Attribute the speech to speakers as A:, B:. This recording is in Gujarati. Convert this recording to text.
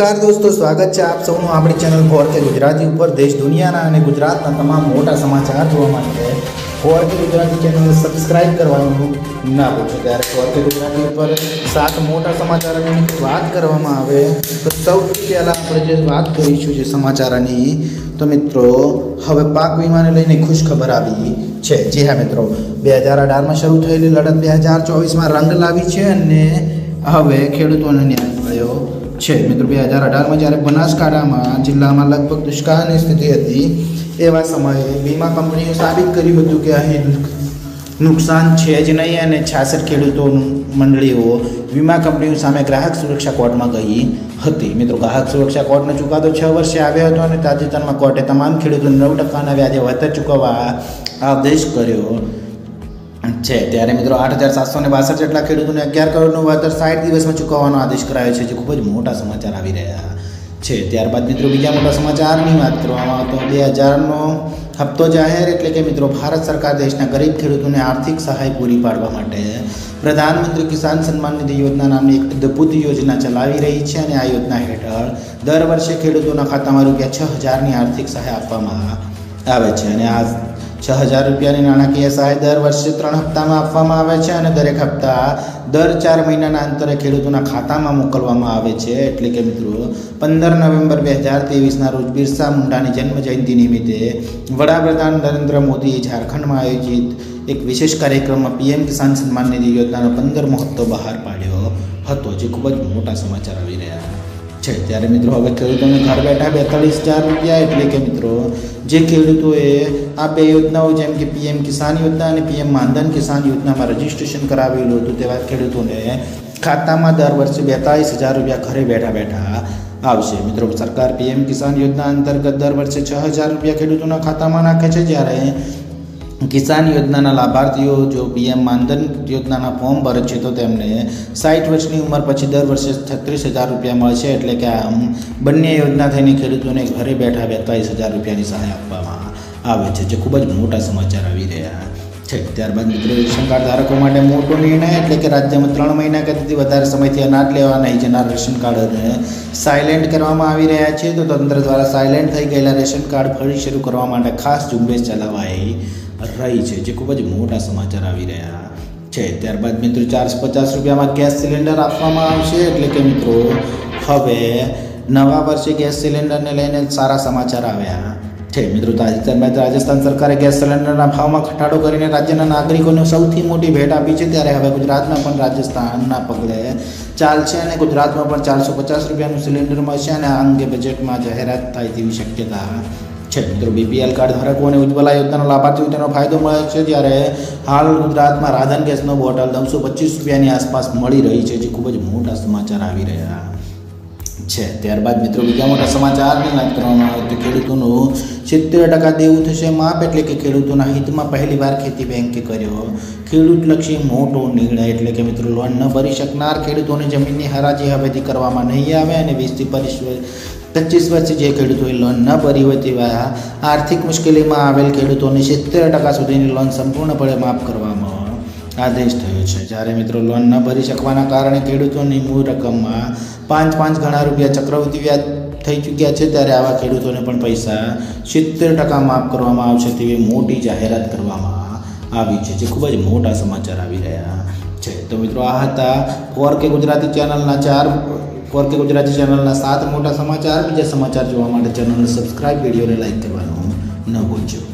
A: નમસ્કાર દોસ્તો, સ્વાગત છે આપ સૌનું આપણી ચેનલ ફોર કે ગુજરાતી ઉપર. દેશ દુનિયાના અને ગુજરાતના તમામ મોટા સમાચાર જોવા માટે ફોર કે ગુજરાતી ચેનલને સબસ્ક્રાઇબ કરવાનું ના ભૂલશો ત્યારે ફોર કે ગુજરાતી ઉપર સાત મોટા સમાચારોની વાત કરવામાં આવે, તો સૌથી પહેલાં આપણે જે વાત કરીશું જે સમાચારોની, તો મિત્રો, હવે પાક વીમાને લઈને ખુશ ખબર આવી છે. જી હા, મિત્રો. બે હજાર અઢારમાં શરૂ થયેલી લડત બે હજાર ચોવીસમાં રંગ લાવી છે અને હવે ખેડૂતોને ન્યાય છે. મિત્રો, બે હજાર અઢારમાં જ્યારે બનાસકાંઠામાં જિલ્લામાં લગભગ દુષ્કાળની સ્થિતિ હતી, એવા સમયે વીમા કંપનીએ સાબિત કર્યું હતું કે અહીં નુકસાન છે જ નહીં અને છાસઠ ખેડૂતોનું મંડળીઓ વીમા કંપનીઓ સામે ગ્રાહક સુરક્ષા કોર્ટમાં ગઈ હતી. મિત્રો, ગ્રાહક સુરક્ષા કોર્ટનો ચુકાદો છ વર્ષે આવ્યો હતો અને તાજેતરમાં કોર્ટે તમામ ખેડૂતોને નવ ટકાના વ્યાજે વળતર ચૂકવવા આદેશ કર્યો છે. ત્યારે મિત્રો આઠ હજાર સાતસો ને બાસઠ જેટલા ખેડૂતોને અગિયાર કરોડનું વળતર સાઠ દિવસમાં ચૂકવવાનો આદેશ કરાયો છે, જે ખૂબ જ મોટા સમાચાર આવી રહ્યા છે. ત્યારબાદ મિત્રો બીજા મોટા સમાચારની વાત કરવામાં તો બે હજારનો હપ્તો જાહેર એટલે કે મિત્રો ભારત સરકાર દેશના ગરીબ ખેડૂતોને આર્થિક સહાય પૂરી પાડવા માટે પ્રધાનમંત્રી કિસાન સન્માન નિધિ યોજના નામની એક અદ્ભુત યોજના ચલાવી રહી છે અને આ યોજના હેઠળ દર વર્ષે ખેડૂતોના ખાતામાં રૂપિયા છ હજારની આર્થિક સહાય આપવામાં આવે છે. અને આ છ હજાર રૂપિયાની નાણાકીય સહાય દર વર્ષે ત્રણ હપ્તામાં આપવામાં આવે છે અને દરેક હપ્તા દર ચાર મહિનાના અંતરે ખેડૂતોના ખાતામાં મોકલવામાં આવે છે. એટલે કે મિત્રો, પંદર નવેમ્બર બે હજાર ત્રેવીસના રોજ બિરસા મુંડાની જન્મ જયંતિ નિમિત્તે વડાપ્રધાન નરેન્દ્ર મોદીએ ઝારખંડમાં આયોજિત એક વિશેષ કાર્યક્રમમાં પીએમ કિસાન સન્માન નિધિ યોજનાનો પંદર મહત્વ બહાર પાડ્યો હતો, જે ખૂબ જ મોટા સમાચાર આવી રહ્યા છે. ત્યારે મિત્રો હવે ખેડૂતોને ઘર બેઠા બેતાળીસ હજાર રૂપિયા એટલે કે મિત્રો, જે ખેડૂતોએ આ બે યોજનાઓ જેમ કે પીએમ કિસાન યોજના અને પીએમ માનધન કિસાન યોજનામાં રજીસ્ટ્રેશન કરાવેલું હતું, તેવા ખેડૂતોને ખાતામાં દર વર્ષે બેતાળીસ હજાર રૂપિયા ઘરે બેઠા બેઠા આવશે. મિત્રો, સરકાર પીએમ કિસાન યોજના અંતર્ગત દર વર્ષે છ હજાર રૂપિયા ખેડૂતોના ખાતામાં નાખે છે. જ્યારે કિસાન યોજનાના લાભાર્થીઓ જો પીએમ માનધન યોજનાના ફોર્મ ભરે છે તો તેમને સાઠ વર્ષની ઉંમર પછી દર વર્ષે છત્રીસ હજાર રૂપિયા મળશે એટલે કે આમ બંને યોજના થઈને ખેડૂતોને ઘરે બેઠા બેતાલીસ હજાર રૂપિયાની સહાય આપવામાં આવે છે, જે ખૂબ જ મોટા સમાચાર આવી રહ્યા છે. ત્યારબાદ મિત્રો રેશન કાર્ડ ધારકો માટે મોટો નિર્ણય એટલે કે રાજ્યમાં ત્રણ મહિના કરતી વધારે સમયથી અનાજ લેવા નહીં જનાર રેશન કાર્ડને સાયલેન્ટ કરવામાં આવી રહ્યા છે. તો તંત્ર દ્વારા સાયલેન્ટ થઈ ગયેલા રેશન કાર્ડ ફરી શરૂ કરવા માટે ખાસ ઝુંબેશ ચલાવાઈ રહી છે, જે ખૂબ જ મોટા સમાચાર આવી રહ્યા છે. ત્યારબાદ મિત્રો, ચારસો પચાસ રૂપિયામાં ગેસ સિલિન્ડર આપવામાં આવશે. એટલે કે મિત્રો, હવે નવા વર્ષે ગેસ સિલિન્ડરને લઈને સારા સમાચાર આવ્યા. છે. મિત્રો તાજેતરમાં રાજસ્થાન સરકારે ગેસ સિલિન્ડરના ભાવમાં ઘટાડો કરીને રાજ્યના નાગરિકોને સૌથી મોટી ભેટ આપી છે. ત્યારે હવે ગુજરાતમાં પણ રાજસ્થાનના પગલે ચાલશે અને ગુજરાતમાં પણ ચારસો પચાસ રૂપિયાનું સિલિન્ડર મળશે અને આ અંગે બજેટમાં જાહેરાત થાય તેવી શક્યતા છે. મિત્રો, બીપીએલ કાર્ડ ધારકો અને ઉજ્જવલા યોજનાનો લાભાર્થીઓ તેનો ફાયદો મળે છે. જ્યારે હાલ ગુજરાતમાં રાધન ગેસનો બોટલ નવસો પચીસ રૂપિયાની આસપાસ મળી રહી છે, જે ખૂબ જ મોટા સમાચાર આવી રહ્યા છે. ત્યારબાદ મિત્રો બીજા મોટા સમાચારની વાત કરવામાં આવે તો ખેડૂતોનું સિત્તેર ટકા દેવું થશે માપ એટલે કે ખેડૂતોના હિતમાં પહેલીવાર ખેતી બેંકે કર્યો. ખેડૂતલક્ષી મોટો નિર્ણય એટલે કે મિત્રો લોન ન ભરી શકનાર ખેડૂતોની જમીનની હરાજી હવેથી કરવામાં નહીં આવે અને વીસથી પચીસ પચીસ વર્ષથી જે ખેડૂતોએ લોન ન ભરી હોય તેવા આર્થિક મુશ્કેલીમાં આવેલ ખેડૂતોને સિત્તેર ટકા સુધીની લોન સંપૂર્ણપણે માફ કરવામાં આદેશ થયો છે. જ્યારે મિત્રો લોન ન ભરી શકવાના કારણે ખેડૂતોની મૂળ રકમમાં પાંચ પાંચ ઘણા રૂપિયા ચક્રવૃત્તિ વ્યાજ થઈ ચૂક્યા છે, ત્યારે આવા ખેડૂતોને પણ પૈસા સિત્તેર ટકા માફ કરવામાં આવશે તેવી મોટી જાહેરાત કરવામાં આવી છે, જે ખૂબ જ મોટા સમાચાર આવી રહ્યા છે. તો મિત્રો આ હતા ફોર કે ગુજરાતી ચેનલના ચાર ફોર કે ગુજરાતી ચેનલના સાત મોટા સમાચાર. બીજા સમાચાર જોવા માટે ચેનલને સબસ્ક્રાઇબ વિડીયોને લાઈક કરવાનું ન ભૂલજો.